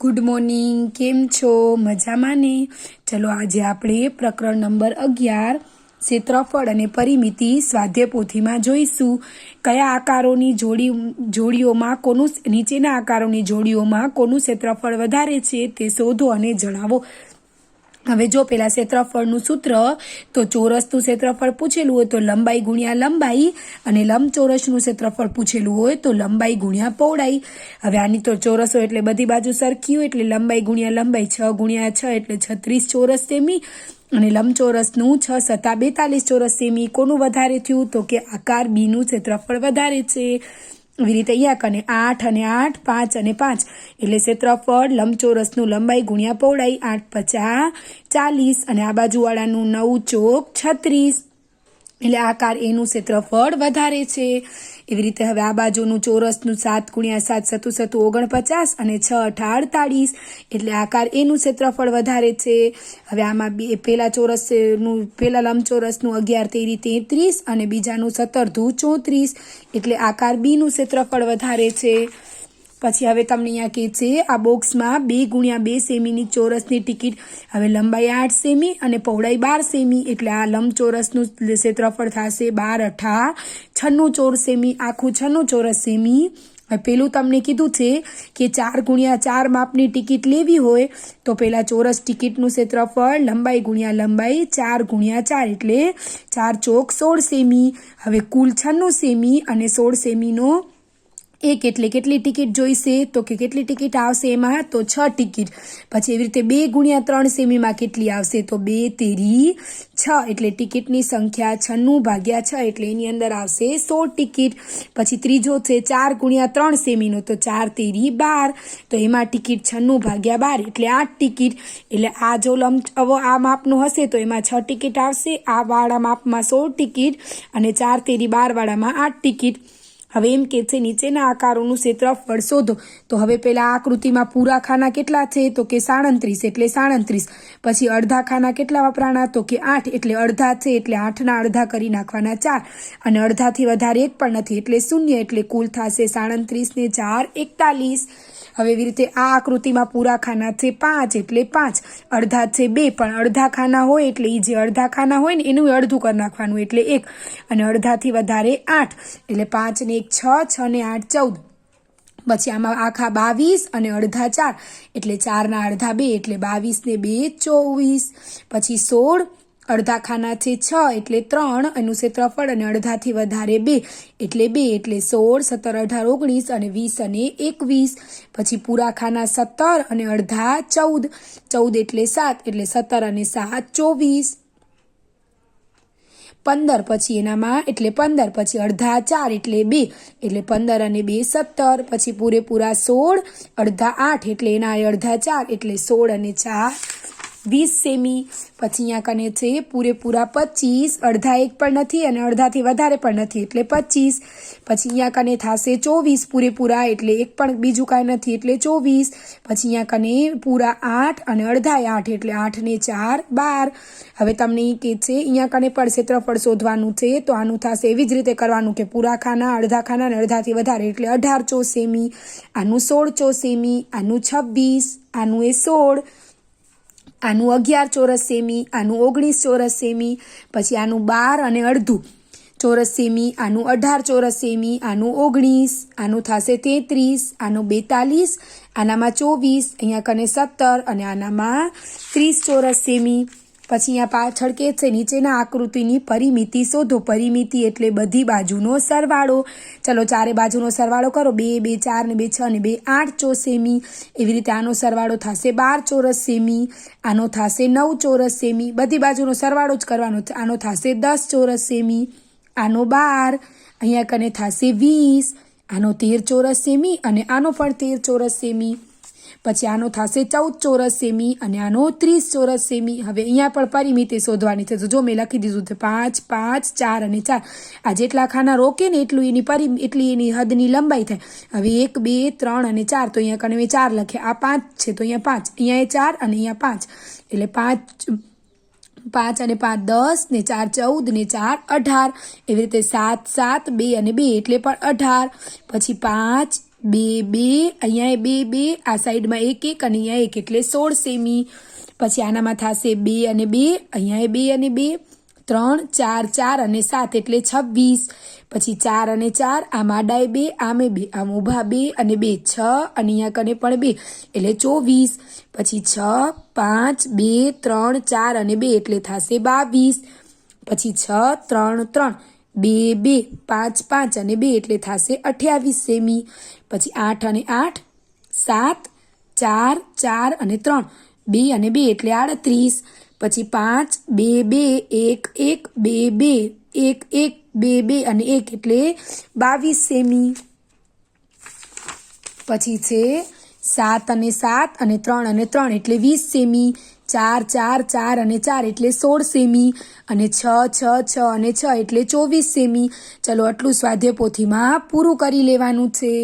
Good morning કેમ છો? મજામાં ને? ચલો, આજે આપણે પ્રકરણ નંબર અગિયાર, ક્ષેત્રફળ અને પરિમિતિ સ્વાધ્યાય પોથીમાં જોઈશું. કયા આકારોની જોડી, જોડીઓમાં કોનું, નીચેના આકારોની જોડીઓમાં કોનું ક્ષેત્રફળ વધારે છે તે શોધો અને જણાવો. હવે જો પેલા ક્ષેત્રફળનું સૂત્ર, તો ચોરસનું ક્ષેત્રફળ પૂછેલું હોય તો લંબાઈ ગુણ્યા લંબાઈ અને લંબચોરસનું ક્ષેત્રફળ પૂછેલું હોય તો લંબાઈ ગુણ્યા પહોળાઈ. હવે આની તો ચોરસ હોય એટલે બધી બાજુ સરખી હોય એટલે લંબાઈ ગુણ્યા લંબાઈ છ ગુણ્યા છ એટલે છત્રીસ ચોરસ સેમી અને લંબચોરસનું છ સત્તા બેતાલીસ ચોરસ સેમી. કોનું વધારે થયું? તો કે આકાર બીનું ક્ષેત્રફળ વધારે છે. રીતે અહીંયા કને આઠ અને આઠ, પાંચ અને પાંચ. એટલે ક્ષેત્રફળ, લંબચોરસનું લંબાઈ ગુણ્યા પહોળાઈ, આઠ પચાસ, ચાલીસ અને આ બાજુવાળાનું નવ ચોક છત્રીસ. એટલે આકાર એનું ક્ષેત્રફળ વધારે છે. એવી રીતે હવે આ બાજુનું ચોરસનું સાત ગુણ્યા સાત સતુ સતું ઓગણપચાસ અને છ અઠા અડતાળીસ એટલે આકાર એનું ક્ષેત્રફળ વધારે છે. હવે આમાં બે પેલા ચોરસનું, પેલા લંબચોરસનું અગિયાર, તેરી તેત્રીસ અને બીજાનું સત્તર ધુ ચોત્રીસ. એટલે આકાર બીનું ક્ષેત્રફળ વધારે છે. પછી હવે તમને અહીંયા કહે છે, આ બોક્સમાં બે ગુણ્યા બે સેમીની ચોરસની ટિકિટ, હવે લંબાઈ આઠ સેમી અને પહોળાઈ બાર સેમી, એટલે આ લંબચોરસનું ક્ષેત્રફળ થશે બાર અઠા, છન્નું ચોર સેમી, આખું છન્નું ચોરસ સેમી. પેલું તમને કીધું છે કે ચાર ગુણ્યા ચાર માપની ટિકિટ લેવી હોય, તો પેલા ચોરસ ટિકિટનું ક્ષેત્રફળ, લંબાઈ ગુણ્યા લંબાઈ, ચાર ગુણ્યા ચાર, એટલે ચાર ચોક સોળ સેમી. હવે કુલ છન્નું સેમી અને સોળ સેમીનો એક એટલે કેટલી ટિકિટ જોઈશે, તો કે કેટલી ટિકિટ આવશે એમાં, તો છ ટિકિટ. પછી એવી રીતે બે ગુણ્યા ત્રણ સેમીમાં કેટલી આવશે, તો બે તેરી છ. એટલે ટિકિટની સંખ્યા છન્નું ભાગ્યા છ, એટલે એની અંદર આવશે સો ટિકિટ. પછી ત્રીજો છે ચાર ગુણ્યા ત્રણ સેમીનો, તો ચાર તેરી બાર. તો એમાં ટિકિટ છન્નું ભાગ્યા બાર, એટલે આઠ ટિકિટ. એટલે આ જો લંબ આ માપનું હશે, તો એમાં છ ટિકિટ આવશે. આ વાળા માપમાં સો ટિકિટ અને ચાર તેરી બાર વાળામાં આઠ ટિકિટ. હવે એમ કે છે, નીચેના આકારોનું ક્ષેત્રફળ શોધો. તો હવે પહેલાં આકૃતિમાં પૂરા ખાના કેટલા છે? તો કે સાડત્રીસ એટલે સાડત્રીસ. પછી અડધા ખાના કેટલા વપરાણા? તો કે આઠ એટલે અડધા છે, એટલે આઠના અડધા કરી નાખવાના ચાર. અને અડધાથી વધારે એક પણ નથી, એટલે શૂન્ય, એટલે કુલ થશે સાડત્રીસ ને ચાર એકતાલીસ. હવે એવી રીતે આ આકૃતિમાં પૂરા ખાના છે પાંચ એટલે પાંચ. અડધા છે બે, પણ અડધા ખાના હોય એટલે એ જે અડધા ખાના હોય ને એનું અડધું કરી નાખવાનું એટલે એક. અને અડધાથી વધારે આઠ, એટલે પાંચ ને એક, છ છ ને આઠ, ચૌદ. પછી આમાં આખા બાવીસ અને અડધા ચાર. એટલે ચારના અડધા બે, એટલે બાવીસ ને બે, ચોવીસ. પછી સોળ, અડધા ખાના છે છ, એટલે ત્રણ, એનું ક્ષેત્રફળ અને અડધાથી વધારે બે, એટલે બે, એટલે સોળ, સત્તર, અઢાર, ઓગણીસ અને વીસ અને એકવીસ. પછી પૂરા ખાના સત્તર અને અડધા ચૌદ. ચૌદ એટલે સાત, એટલે સત્તર અને સાત, ચોવીસ. પંદર પછી એનામાં એટલે પંદર, પછી અડધા ચાર એટલે બે, એટલે પંદર અને બે સત્તર, પછી પૂરેપૂરા સોળ, અડધા આઠ એટલે એના અડધા ચાર, એટલે સોળ અને ચાર. વીસ સેમી. પછી અહીંયા કને છે પૂરેપૂરા પચીસ. અડધા એક પણ નથી અને અડધાથી વધારે પણ નથી એટલે પચીસ. પછી અહીંયા કને થશે ચોવીસ પૂરેપૂરા એટલે એક પણ બીજું કાંઈ નથી એટલે ચોવીસ. પછી અહીંયા કને પૂરા આઠ અને અડધા આઠ એટલે આઠ ને ચાર બાર. હવે તમને એ કે છે અહીંયા કને પણ ક્ષેત્રફળ શોધવાનું છે તો આનું થશે એવી જ રીતે કરવાનું કે પૂરા ખાના, અડધા ખાના અને અડધાથી વધારે એટલે અઢાર ચો સેમી. આનું સોળ ચો સેમી, આનું છવ્વીસ, આનું એ સોળ. આનું અગિયાર ચોરસ સેમી, આનું ઓગણીસ ચોરસ સેમી, પછી આનું બાર અને અડધું ચોરસ સેમી, આનું અઢાર ચોરસ સેમી, આનું ઓગણીસ, આનું થશે તેત્રીસ, આનું બેતાલીસ, આનામાં ચોવીસ, અહીંયા કને સત્તર અને આનામાં ત્રીસ ચોરસ સેમી. પછી અહીંયા પાછળ કે છે નીચેના આકૃતિની પરિમિતિ શોધો. પરિમિતિ એટલે બધી બાજુનો સરવાળો. ચલો ચારે બાજુનો સરવાળો કરો. બે બે, ચાર ને બે, છ ને બે, આઠ ચો સેમી એવી રીતે આનો સરવાળો થશે બાર ચોરસ સેમી આનો થશે નવ ચોરસ સેમી બધી બાજુનો સરવાળો જ કરવાનો આનો થશે દસ ચોરસ સેમી આનો બાર. અહીંયા કને થશે વીસ. આનો તેર ચોરસ સેમી અને આનો પણ તેર ચોરસ સેમી પછી આનો થશે ચૌદ ચોરસ સેમી અને આનો ત્રીસ ચોરસ સેમી. હવે અહીંયા પણ પરિમિતિ શોધવાની છે. તો જો મેં લખી દીધું છે પાંચ પાંચ, ચાર અને ચાર. આ જેટલા ખાના રોકે ને એટલું એની પરિ, એટલી એની હદની લંબાઈ થાય. હવે એક, બે, ત્રણ અને ચાર. તો અહીંયા મેં ચાર લખ્યા આ પાંચ છે. તો અહીંયા પાંચ. અહીંયા એ ચાર અને અહીંયા પાંચ. એટલે પાંચ પાંચ અને પાંચ દસ ને ચાર ચૌદ ને ચાર અઢાર. એવી રીતે સાત સાત, બે અને બે. એટલે પણ અઢાર. પછી પાંચ બે બે, અહીંયા બે બે, આ સાઈડમાં એક એક અને અહીંયા એક, એટલે સોળ સેમી. પછી આનામાં થશે બે અને બે, અહીંયા બે અને બે. ત્રણ, ચાર ચાર અને સાત, એટલે છવ્વીસ. પછી ચાર અને ચાર, આમ આડાય બે, આમે બે, આમ ઊભા બે અને બે, છ, અને અહીંયા કને પણ બે, એટલે ચોવીસ. પછી છ, પાંચ, બે, ત્રણ, ચાર અને બે, એટલે થશે બાવીસ. પછી છ, ત્રણ ત્રણ. બે બે, પાંચ પાંચ અને બે એટલે થશે અઠ્યાવીસ સેમી. પછી આઠ અને આઠ, સાત, ચાર ચાર અને ત્રણ. બે અને બે એટલે આડત્રીસ. પછી પાંચ, બે બે, એક એક, બે બે, એક એક, બે બે અને એક એટલે બાવીસ સેમી. પછી છે સાત અને સાત અને ત્રણ અને ત્રણ એટલે વીસ સેમી, ચાર ચાર ચાર અને ચાર એટલે સોળ સેમી અને છ છ છ અને છ એટલે ચોવીસ સેમી. ચલો આટલું સ્વાધ્યાય પોથીમાં પૂરું કરી લેવાનું છે.